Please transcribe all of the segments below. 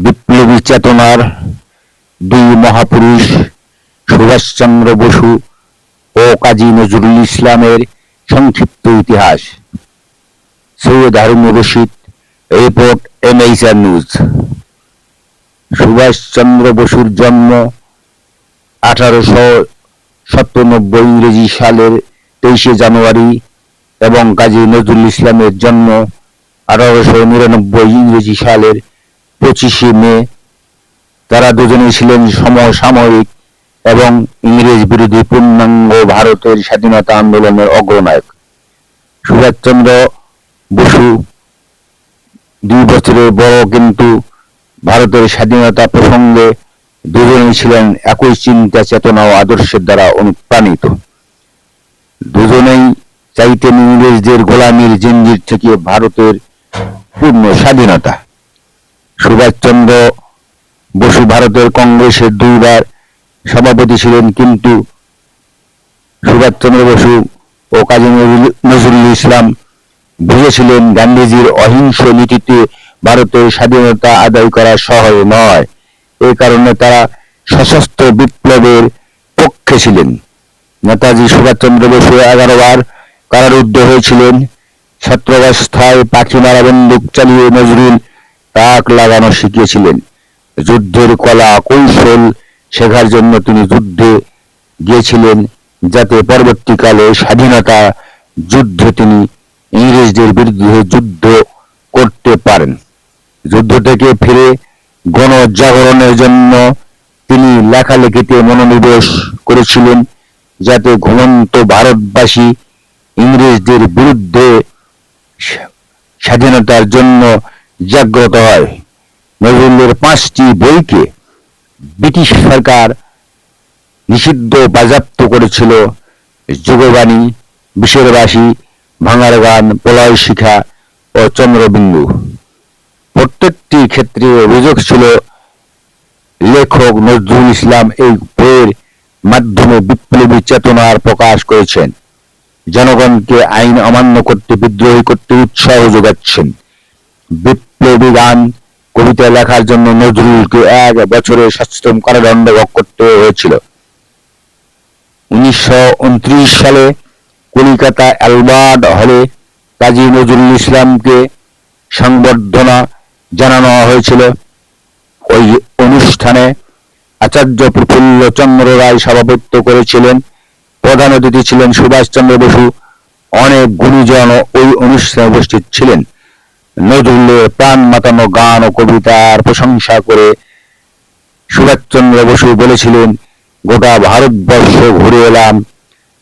বিপ্লবী চেতনার দুই মহাপুরুষ সুভাষচন্দ্র বসু ও কাজী নজরুল ইসলামের সংক্ষিপ্ত ইতিহাস। Syed Harun Rashid, report NHR news Subhashchandra বসুর জন্ম আঠারোশো সাতানব্বই ইংরেজি সালের তেইশে জানুয়ারি এবং কাজী নজরুল ইসলামের জন্ম আঠারোশো নিরানব্বই ইংরেজি সালের পঁচিশে মে, তারা দুজনেই ছিলেন সমসাময়িক এবং ইংরেজ বিরোধী পূর্ণাঙ্গ ভারতের স্বাধীনতা আন্দোলনের অগ্রনায়ক। সুভাষচন্দ্র বসু দুই বছরের বড় কিন্তু ভারতের স্বাধীনতা প্রসঙ্গে দুজনেই ছিলেন একই চিন্তা, চেতনা ও আদর্শের দ্বারা অনুপ্রাণিত। দুজনেই চাইতেন ইংরেজদের গোলামীর জঞ্জির থেকে ভারতের পূর্ণ স্বাধীনতা। সুভাষচন্দ্র বসু ভারতের কংগ্রেসের দুইবার সভাপতি ছিলেন, কিন্তু সুভাষচন্দ্র বসু ও কাজী নজরুল- ইসলাম বুঝেছিলেন গান্ধীজির অহিংস নীতিতে ভারতের স্বাধীনতা আদায় করা সহজ নয়। এই কারণে তারা সশস্ত্র বিপ্লবের পক্ষে ছিলেন। নেতাজি সুভাষচন্দ্র বসু এগারো বার কারারুদ্ধ হয়েছিলেন। ছাত্রাবস্থায় পাখি মারা বন্দুক চালিয়ে নজরুল তাক লাগানো শিখিয়েছিলেন। যুদ্ধের কলা কৌশল শেখার জন্য তিনি যুদ্ধে গিয়েছিলেন, যাতে পরবর্তীকালে স্বাধীনতা যুদ্ধে তিনি ইংরেজদের বিরুদ্ধে যুদ্ধ করতে পারেন। যুদ্ধ থেকে ফিরে গণজাগরণের জন্য তিনি লেখালেখিতে মনোনিবেশ করেছিলেন, যাতে ঘুমন্ত ভারতবাসী ইংরেজদের বিরুদ্ধে স্বাধীনতার জন্য জাগ্রত হয়। নজরুলের পাঁচটি বইকে ব্রিটিশ সরকার নিষিদ্ধ বাজাপ্ত করেছিল। যুগবাণী বিশেরবাসী ভাঙার গান, প্রলয় শিখা ও চন্দ্রবিন্দু। প্রত্যেকটি ক্ষেত্রে অভিযোগ ছিল, লেখক নজরুল ইসলাম এই বইয়ের মাধ্যমে বিপ্লবী চেতনার প্রকাশ করেছেন। জনগণকে আইন অমান্য করতে বিদ্রোহী করতে উৎসাহ যোগাচ্ছেন। বিপ্লবী গান কবিতা লেখার জন্য নজরুলকে এক বছরে সচেতন কারাদণ্ড ভোগ করতে হয়েছিল। উনিশশো সালে কলিকাতা অ্যালবার্ট হলে কাজী নজরুল ইসলামকে সংবর্ধনা জানানো হয়েছিল। ওই অনুষ্ঠানে আচার্য প্রফুল্ল চন্দ্র রায় সভাপতিত্ব করেছিলেন। প্রধান অতিথি ছিলেন সুভাষচন্দ্র বসু। অনেক গুণীজন ওই অনুষ্ঠানে উপস্থিত ছিলেন। নজরুলের প্রাণ মাতানো গান ও কবিতার প্রশংসা করে সুভাষচন্দ্র বসু বলেছিলেন, গোটা ভারতবর্ষ ঘুরে এলাম,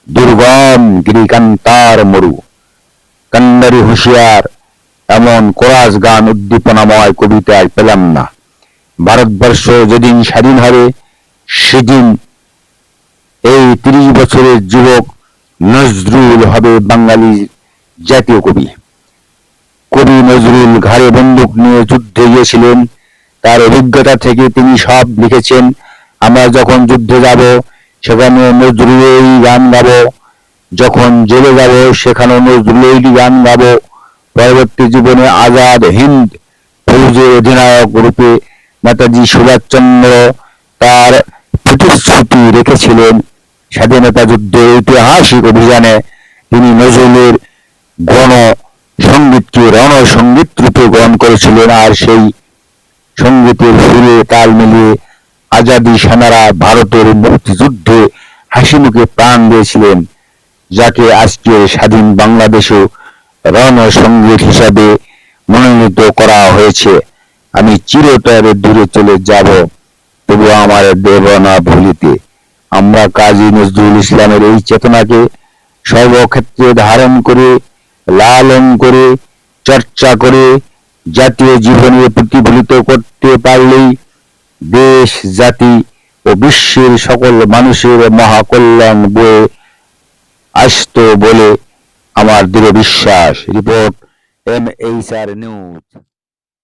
দুর্গম গিরিকান্তার মরু। কান্ডারি হুঁশিয়ার, এমন কোরাস গান উদ্দীপনাময় কবিতায় পেলাম না। ভারতবর্ষ যেদিন স্বাধীন হবে, সেদিন এই তিরিশ বছরের যুবক নজরুল হবে বাঙালির জাতীয় কবি। কবি নজরুল ঘাড়ে বন্দুক নিয়ে যুদ্ধে গিয়েছিলেন। তার অভিজ্ঞতা থেকে তিনি সব লিখেছেন। আমরা যখন যুদ্ধে যাব, সেখানে নজরুলেরই গান গাবো। যখন জেলে যাব সেখানে নজরুলেরই গান গাবো। পরবর্তী জীবনে আজাদ হিন্দ ফৌজের অধিনায়ক রূপে নেতাজি সুভাষচন্দ্র তার প্রতিশ্রুতি রেখেছিলেন। স্বাধীনতা যুদ্ধের ঐতিহাসিক অভিযানে তিনি নজরুলের গণ সঙ্গীতকে রণসঙ্গীত রূপে গ্রহণ করেছিলেন আর সেই সঙ্গীতের সুরে তাল মিলিয়ে আজাদি সেনারা ভারতের মুক্তিযুদ্ধে হাসি মুখে প্রাণ দিয়েছিলেন, যাকে আজকের স্বাধীন বাংলাদেশও রণসঙ্গীত হিসাবে মনোনীত করা হয়েছে। আমি চিরতরে দূরে চলে যাব, তবু আমার দেব না ভুলিতে। আমরা কাজী নজরুল ইসলামের এই চেতনাকে সর্বক্ষেত্রে ধারণ করে লালন করে, চর্চা করে, জাতীয় জীবনে প্রতিফলিত করতে পারলেই দেশ, জাতি ও বিশ্বের সকল মানুষের মহাকল্যাণ বয়ে আসত বলে আমার দৃঢ় বিশ্বাস। Report M H R news.